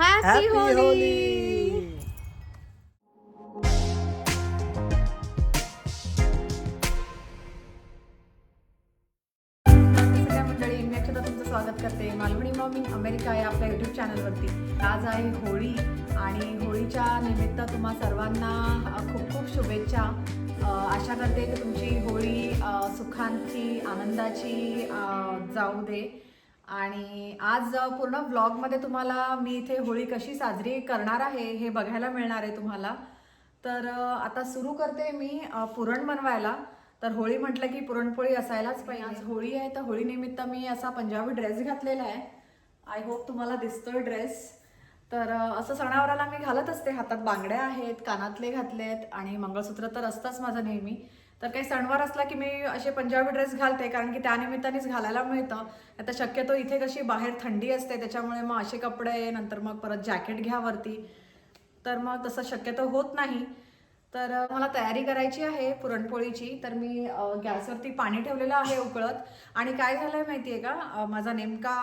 Happy Holy स्वागत करते. Malvani mommy America या आपल्या युट्यूब चॅनलवरती आज आहे होळी आणि होळीच्या निमित्त तुम्हा सर्वांना खूप खूप शुभेच्छा. आशा करते की तुमची होळी सुखांची आनंदाची जाऊ दे. आणि आज पूर्ण व्लॉगमध्ये तुम्हाला मी इथे होळी कशी साजरी करणार आहे हे बघायला मिळणार आहे तुम्हाला. तर आता सुरू करते मी पुरण बनवायला. तर होळी म्हटलं की पुरणपोळी असायलाच पाहिजे. आज होळी आहे तर होळीनिमित्त मी असा पंजाबी ड्रेस घातलेला आहे. आय होप तुम्हाला दिसतोय ड्रेस. तर असं सणावाराला मी घालत असते. हातात बांगड्या आहेत कानातले घातलेत आणि मंगळसूत्र तर असतंच माझं नेहमी. तर काही सणवार असला की मी असे पंजाबी ड्रेस घालते कारण की त्यानिमित्तानेच घालायला मिळतं. आता शक्यतो इथे कशी बाहेर थंडी असते त्याच्यामुळे मग असे कपडे नंतर मग परत जॅकेट घ्या वरती. तर मग तसं शक्यतो होत नाही. तर मला तयारी करायची आहे पुरणपोळीची. तर मी गॅसवरती पाणी ठेवलेलं आहे उकळत. आणि काय झालं आहे माहिती आहे का माझा नेमका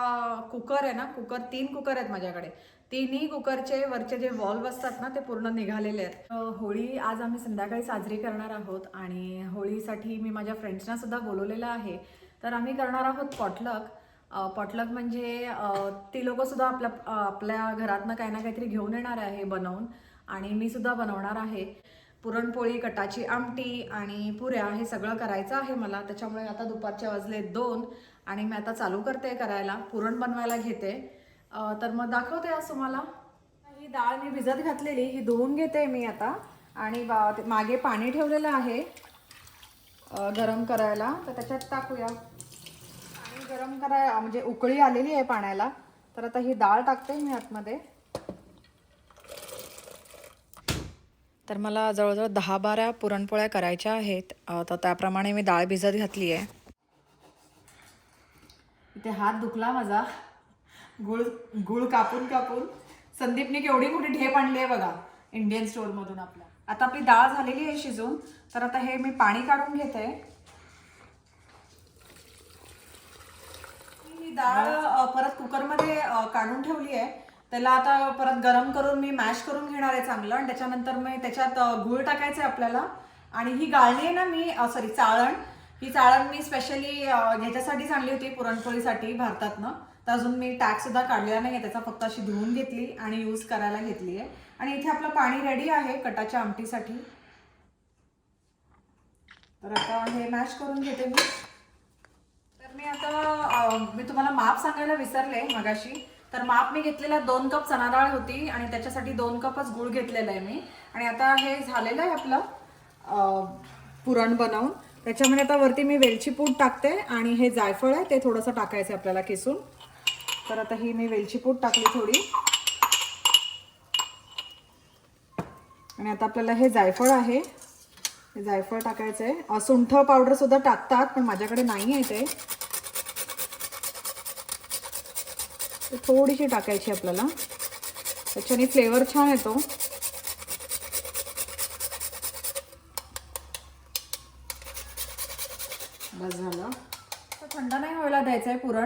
कुकर आहे ना कुकर तीन कुकर आहेत माझ्याकडे. तिन्ही कुकरचे वरचे जे वॉल्व असतात ना ते पूर्ण निघालेले आहेत. होळी आज आम्ही संध्याकाळी साजरी करणार आहोत आणि होळीसाठी मी माझ्या फ्रेंड्सना सुद्धा बोलवलेलं आहे. तर आम्ही करणार आहोत पॉटलक पॉटलक म्हणजे ती लोक सुद्धा आपल्या आपल्या घरातनं काही ना काहीतरी घेऊन येणार आहे बनवून आणि मी सुद्धा बनवणार आहे. पुरणपोळी कटाची आमटी आणि पुऱ्या हे सगळं करायचं आहे मला. त्याच्यामुळे आता दुपारचे वाजले दोन आणि मी आता चालू करते करायला. पुरण बनवायला घेते. तर मग दाखवते आज तुम्हाला. ही डाळ मी भिजत घातलेली ही धुवून घेते मी आता. आणि बा- ते मागे पाणी ठेवलेलं आहे गरम करायला. तर त्याच्यात टाकूया. पाणी गरम कराय म्हणजे उकळी आलेली आहे पाण्याला. तर आता ही डाळ टाकते मी आतमध्ये. तर मला जवळजवळ दहा बारा पुरणपोळ्या करायच्या आहेत. तर त्याप्रमाणे मी डाळ भिजत घातली आहे. इथे हात दुखला माझा. गुळ गुळ कापून कापून. संदीपने केवढी मोठी ढेप आणली आहे बघा इंडियन स्टोअरमधून आपला आता आपली डाळ झालेली आहे शिजून तर आता हे मी पाणी काढून घेते. मी डाळ परत कुकरमध्ये काढून ठेवली आहे. त्याला आता परत गरम करून मी मॅश करून घेणार आहे चांगलं आणि त्याच्यानंतर मी त्याच्यात गुळ गूळ टाकायचं आहे आपल्याला. आणि ही गाळणी आहे ना मी सॉरी चाळण. ही चाळण मी स्पेशली ह्याच्यासाठीच आणली होती पुरणपोळीसाठी भारतातनं. तर अजून मी टॅग सुद्धा काढलेला नाही आहे त्याचा फक्त अशी धुवून घेतली आणि यूज करायला घेतली आहे. आणि इथे आपलं पाणी रेडी आहे कटाच्या आमटीसाठी. तर आता हे मॅश करून घेते मी. तर मी आता मी तुम्हाला माप सांगायला विसरले मगाशी. तर माप मी घेतलेला दोन कप चणा डाळ होती आणि त्याच्यासाठी दोन कपच गूळ घेतलेला आहे मी. आणि आता हे झालेलं आहे आपलं पुरण बनवून. त्याच्यामध्ये आता वरती मी वेलची पूड टाकते आणि हे जायफळ आहे ते थोडंसं टाकायचं आहे आपल्याला किसून. तर आता ही मी वेलची पूड टाकली थोडी. आणि आता आपल्याला हे जायफळ आहे. हे जायफळ टाकायचं आहे. सुंठ पावडर सुद्धा टाकतात पण माझ्याकडे नाही आहे ते. थोडीशी टाकायची आपल्याला. त्याच्याने फ्लेवर छान येतो बस झालं तर थंड नाही व्हायला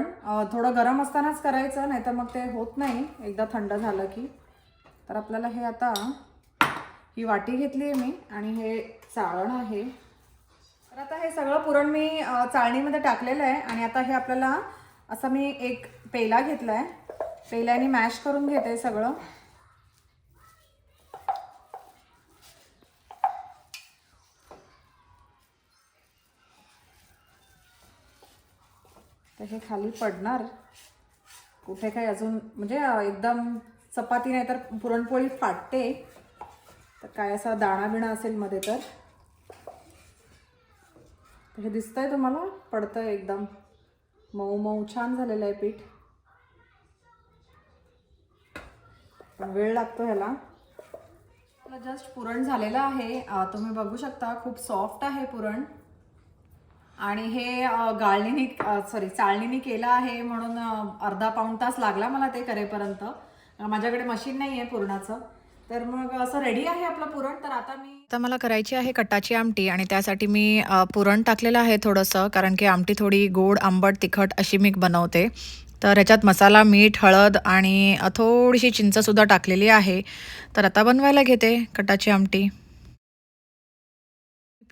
द्यायचं थोडं गरम असतानाच करायचं नाही तर मग ते होत नाही. एकदा थंड झालं की. तर आपल्याला हे आता ही वाटी घेतली आहे मी आणि हे चाळण आहे. तर आता हे सगळं पुरण मी चाळणीमध्ये टाकलेलं आहे आणि आता हे आपल्याला असं मी एक पेला घेतला आहे पेल्याने मॅश करून घेते सगळं. तर हे खाली पडणार. कुठे काही अजून म्हणजे एकदम चपाती नाही तर पुरणपोळी फाटते. तर काय असा दाणा बिणा असेल मध्ये तर. तर हे दिसतंय तुम्हाला? पडतंय एकदम. मऊ मऊ छान झालेलं आहे पीठ. पण वेळ लागतो ह्याला. जस्ट पुरण झालेलं आहे. तुम्ही बघू शकता खूप सॉफ्ट आहे पुरण. आणि हे गाळणीने सॉरी चाळणीने केलं आहे म्हणून अर्धा पाऊण तास लागला मला ते करेपर्यंत. माझ्याकडे मशीन नाही आहे पुरणाचं. तर मग असं रेडी आहे आपलं पुरण तर आता मी आता मला करायची आहे कटाची आमटी आणि त्यासाठी मी पुरण टाकलेलं आहे थोडंसं कारण की आमटी थोडी गोड आंबट तिखट अशी मी बनवते. तर ह्याच्यात मसाला मीठ हळद आणि थोडीशी चिंचसुद्धा टाकलेली आहे. तर आता बनवायला घेते कटाची आमटी.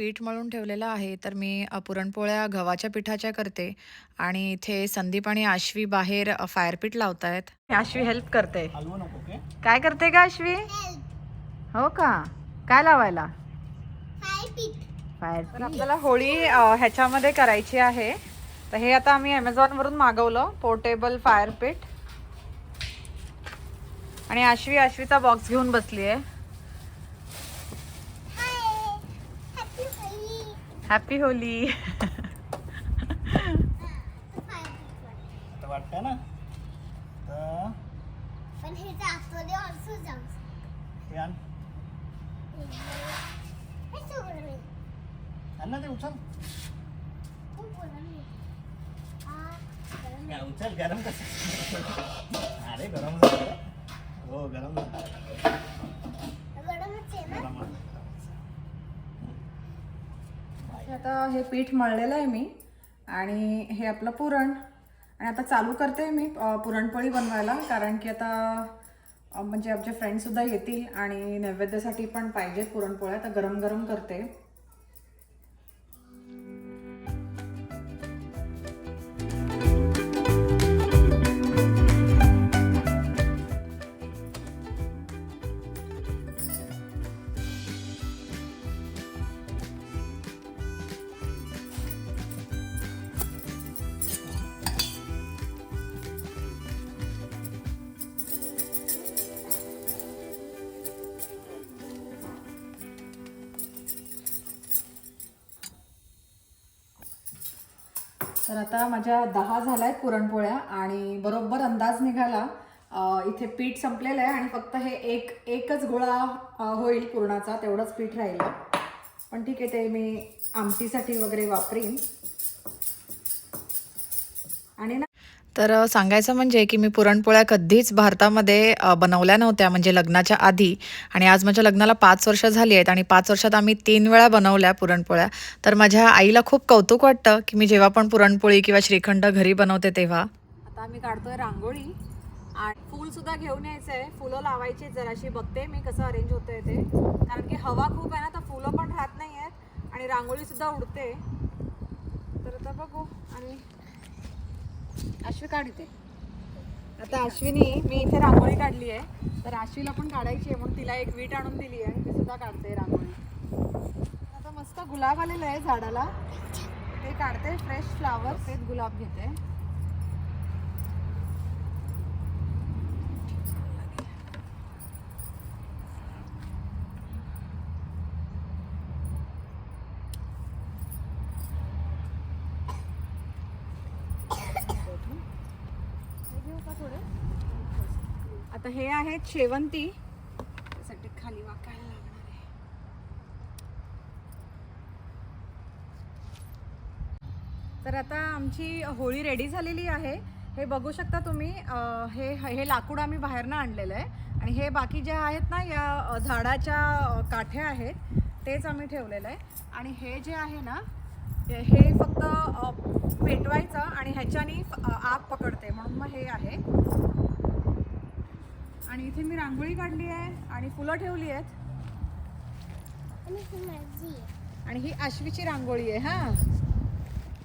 पीठ मळून ठेवलेलं आहे तर मी पुरणपोळ्या गव्हाच्या पिठाच्या करते आणि इथे संदीप आणि आश्वी बाहेर अ, फायरपीट लावत आहेत आश्वी हेल्प करते. काय करते का आश्वी हो का? काय लावायला? तर आपल्याला होळी ह्याच्यामध्ये करायची आहे. तर हे आता आम्ही Amazon वरून मागवलं पोर्टेबल फायर पीट आणि आश्वी आश्वीचा बॉक्स घेऊन बसली आहे हॅपी होली वाटतं ना? तर पण हे आतमध्ये ऑल्सो जाऊ हे आण. हे सगळं नाही. आण ना ते उचल. खूप बोला आ, गरम काय उचल गरम कसं? अरे गरम झालं. हो गरम झालं आहे. गरमच आहे ना गरम आहे. आता हे पीठ मळलेलं आहे मी आणि हे आपलं पुरण. आणि आता चालू करते मी पुरणपोळी बनवायला कारण की आता म्हणजे आमचे फ्रेंडसुद्धा येतील आणि नैवेद्यासाठी पण पाहिजेत पुरणपोळ्या तर गरम गरम करते. तर आता माझ्या दहा झाल्या आहेत पुरणपोळ्या आणि बरोबर अंदाज निघाला. इथे पीठ संपलेलं आहे आणि फक्त हे एक एकच गोळा होईल पुरणाचा तेवढंच पीठ राहिलं. पण ठीक आहे ते मी आमटीसाठी वगैरे वापरीन. आणि ना तर सांगायचं म्हणजे की मी पुरणपोळ्या कधीच भारतामध्ये बनवल्या नव्हत्या. म्हणजे लग्नाच्या आधी. आणि आज माझ्या लग्नाला पाच वर्ष झाली आहेत आणि पाच वर्षात आम्ही तीन वेळा बनवल्या पुरणपोळ्या. तर माझ्या आईला खूप कौतुक वाटतं की मी जेव्हा पण पुरणपोळी किंवा श्रीखंड घरी बनवते तेव्हा. आता आम्ही काढतोय रांगोळी. आणि फूल सुद्धा घेऊन यायचं. आहे फुलं लावायची जराशी. बघते मी कसं अरेंज होतंय ते. कारण की हवा खूप आहे ना तर फुलं पण राहत नाही आहेत आणि रांगोळी सुद्धा उडते. तर आता बघू. आणि अश्वी काढ इथे. आता अश्विनी मी इथे रांगोळी काढली आहे. तर अश्वीला पण काढायची आहे म्हणून तिला एक वीट आणून दिली आहे. ती सुद्धा काढते रांगोळी. आता मस्त गुलाब आलेलं आहे झाडाला. ते काढते फ्रेश फ्लावर तेच गुलाब घेते. आता हे आहेत शेवंती. त्यासाठी खाली वाकायला लागणार आहे. तर आता आमची होळी रेडी झालेली आहे. हे बघू शकता तुम्ही हे हे लाकूड आम्ही बाहेरनं आणलेलं आहे. आणि हे बाकी जे आहेत ना या झाडाच्या काठ्या आहेत तेच आम्ही ठेवलेलं आहे. आणि हे जे आहे ना हे फक्त पेटवायचं आणि ह्याच्यानी आग पकडते म्हणून मग हे आहे. आणि इथे मी रांगोळी काढली आहे आणि फुलं ठेवली आहेत. आणि ही आश्वीची रांगोळी आहे हा.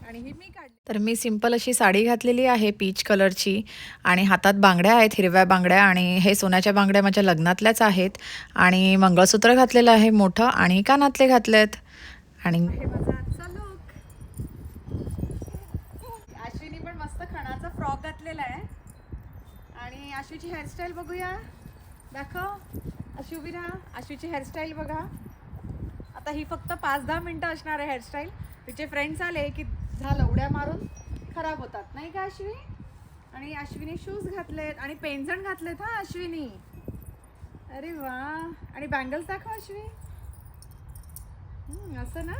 आणि ही मी काढली. तर मी सिंपल अशी साडी घातलेली आहे पीच कलरची आणि हातात बांगड्या आहेत हिरव्या बांगड्या आणि हे सोन्याच्या बांगड्या माझ्या लग्नातल्याच आहेत. आणि मंगळसूत्र घातलेलं आहे मोठं आणि कानातले घातलेत. आणि हे माझा आजचा लुक अश्विनी पण मस्त खणाचा फ्रॉक घातलेला आहे आणि हेअरस्टाईल बघूया. दाखव. अशी उभी राहा अश्वीची हेअरस्टाईल बघा. आता ही फक्त पाच दहा मिनटं असणार आहे हेअरस्टाईल तिचे फ्रेंड्स आले की झालं उड्या मारून खराब होतात. नाही का अश्वी आणि अश्विनी शूज घातलेत. आणि पेंझण घातलेत हा अश्विनी? अरे वा. आणि बँगल्स दाखव अश्वी असं ना?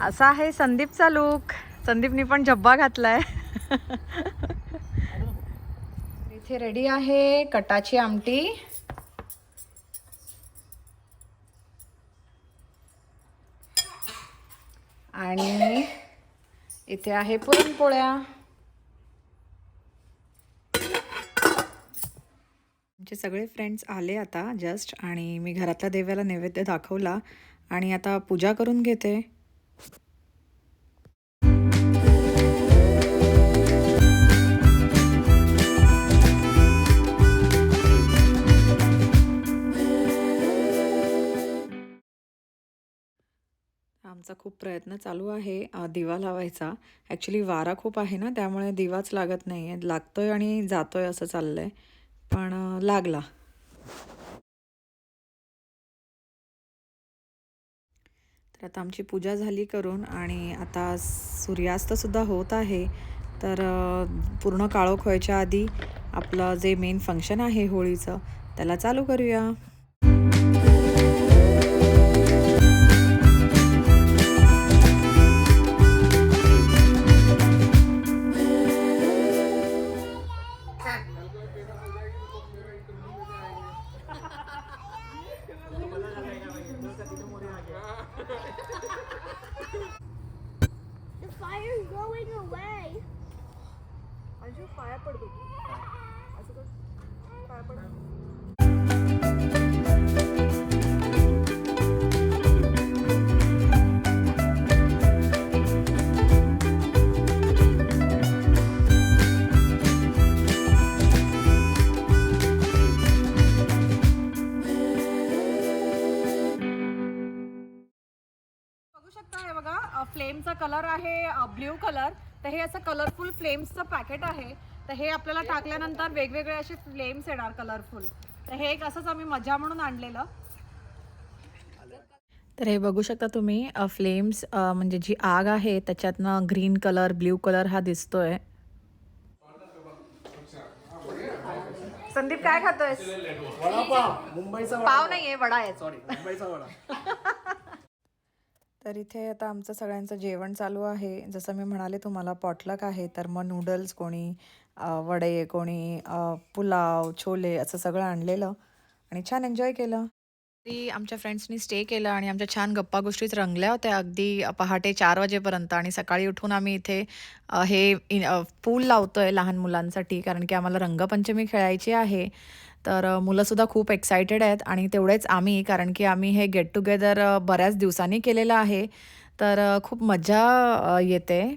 असा आहे संदीपचा लुक संदीपनी पण जब्बा घातलाय. इथे रेडी आहे कटाची आमटी. आणि इथे आहे पुरणपोळ्या. आमचे सगळे फ्रेंड्स आले आता जस्ट आणि मी घरातल्या देवाला नैवेद्य दाखवला आणि आता पूजा करून घेते. आमचा खूप प्रयत्न चालू आहे दिवा लावायचा. ॲक्च्युली वारा खूप आहे ना त्यामुळे दिवाच लागत नाही आहे लागतो आहे आणि जातो आहे असं चाललं आहे पण लागला. तर आता आमची पूजा झाली करून आणि आता सूर्यास्तसुद्धा होत आहे. तर पूर्ण काळोख व्हायच्या आधी आपलं जे मेन फंक्शन आहे होळीचं त्याला चालू करूया. कलर आहे ब्ल्यू कलर तर हे असं कलरफुल फ्लेम्सचं पॅकेट आहे. तर हे आपल्याला टाकल्यानंतर वेगवेगळे असे फ्लेम्स येणार कलरफुल तर हे एक असंच आम्ही मजा म्हणून आणलेलं. तर हे बघू शकता तुम्ही फ्लेम्स म्हणजे जी आग आहे त्याच्यातनं ग्रीन कलर ब्ल्यू कलर हा दिसतोय. संदीप काय खातोयस? वडापाव. मुंबईचा वडा. पाव नाहीये वडा आहे. सॉरी मुंबईचा वडा. तर इथे आता आमचं सगळ्यांचं जेवण चालू आहे. जसं मी म्हणाले तुम्हाला पॉटलक आहे. तर मग नूडल्स कोणी वडे कोणी पुलाव छोले असं सगळं आणलेलं आणि छान एन्जॉय केलं. तरी आमच्या फ्रेंड्सनी स्टे केलं आणि आमच्या छान गप्पा गोष्टीत रंगल्या होत्या. अगदी पहाटे चार वाजेपर्यंत आणि सकाळी उठून आम्ही इथे हे पूल लावतोय लहान मुलांसाठी कारण की आम्हाला रंगपंचमी खेळायची आहे. तर मुलंसुद्धा खूप एक्सायटेड आहेत आणि तेवढेच आम्ही कारण की आम्ही हे गेट टुगेदर बऱ्याच दिवसांनी केलेलं आहे. तर खूप मजा येते.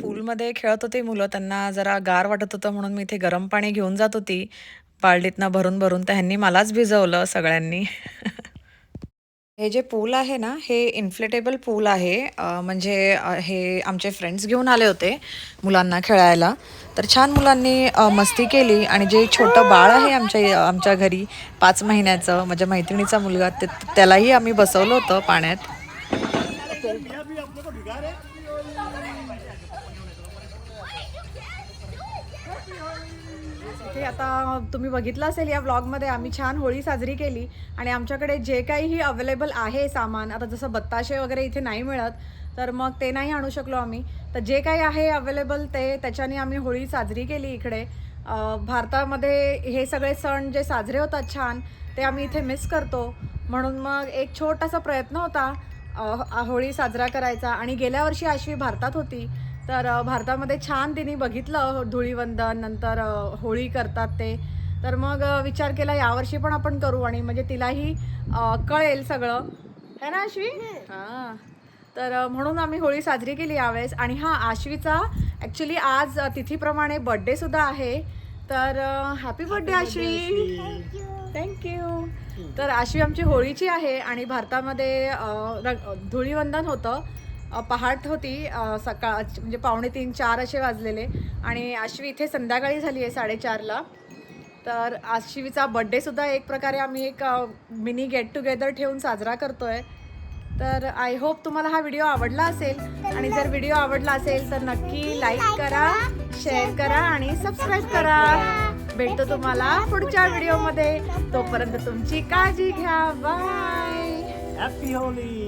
पूलमध्ये खेळत होते मुलं त्यांना जरा गार वाटत होतं म्हणून मी इथे गरम पाणी घेऊन जात होती. बाल्डीतनं भरून भरून तर ह्यांनी मलाच भिजवलं सगळ्यांनी. हे जे पूल आहे ना हे इन्फ्लेटेबल पूल आहे. म्हणजे हे आमचे फ्रेंड्स घेऊन आले होते मुलांना खेळायला. तर छान मुलांनी मस्ती केली आणि जे छोटं बाळ आहे आमच्या आमच्या घरी पाच महिन्याचं माझ्या मैत्रिणीचा मुलगा ते त्यालाही आम्ही बसवलं होतं पाण्यात. ते आता तुम्ही बघितलं असेल या व्लॉगमध्ये आम्ही छान होळी साजरी केली आणि आमच्याकडे जे काहीही अवेलेबल आहे सामान आता जसं बत्ताशे वगैरे इथे नाही मिळत तर मग ते नाही आणू शकलो आम्ही. तर जे काही आहे अवेलेबल ते त्याच्याने आम्ही होळी साजरी केली इकडे. भारतामध्ये हे सगळे सण जे साजरे होतात छान ते आम्ही इथे मिस करतो. म्हणून मग एक छोटासा प्रयत्न होता होळी साजरा करायचा आणि गेल्या वर्षी आश्वी भारतात होती. तर भारतामध्ये छान तिने बघितलं धुळीवंदन नंतर होळी करतात ते. तर मग विचार केला यावर्षी पण आपण करू आणि म्हणजे तिलाही कळेल सगळं. है ना आश्वी हां. तर म्हणून आम्ही होळी साजरी केली यावेळेस. आणि हां आश्वीचा ॲक्च्युली आज तिथीप्रमाणे बड्डे सुद्धा आहे. तर हॅपी बर्थडे आश्वी थँक्यू तर आश्वी आमची होळीची आहे आणि भारतामध्ये धुळीवंदन होतं. पहाट होती सकाळ म्हणजे पावणे तीन चार असे वाजलेले. आणि आश्वी इथे संध्याकाळी झाली आहे साडेचारला. तर आश्वीचा बड्डेसुद्धा एक प्रकारे आम्ही एक मिनी गेट टुगेदर ठेवून साजरा करतो आहे तर आय होप तुम्हाला हा व्हिडिओ आवडला असेल. आणि जर व्हिडिओ आवडला असेल तर नक्की लाईक करा शेअर करा आणि सबस्क्राईब करा. भेटतो तुम्हाला पुढच्या व्हिडिओमध्ये तोपर्यंत तुमची काळजी घ्या. Bye happy Holy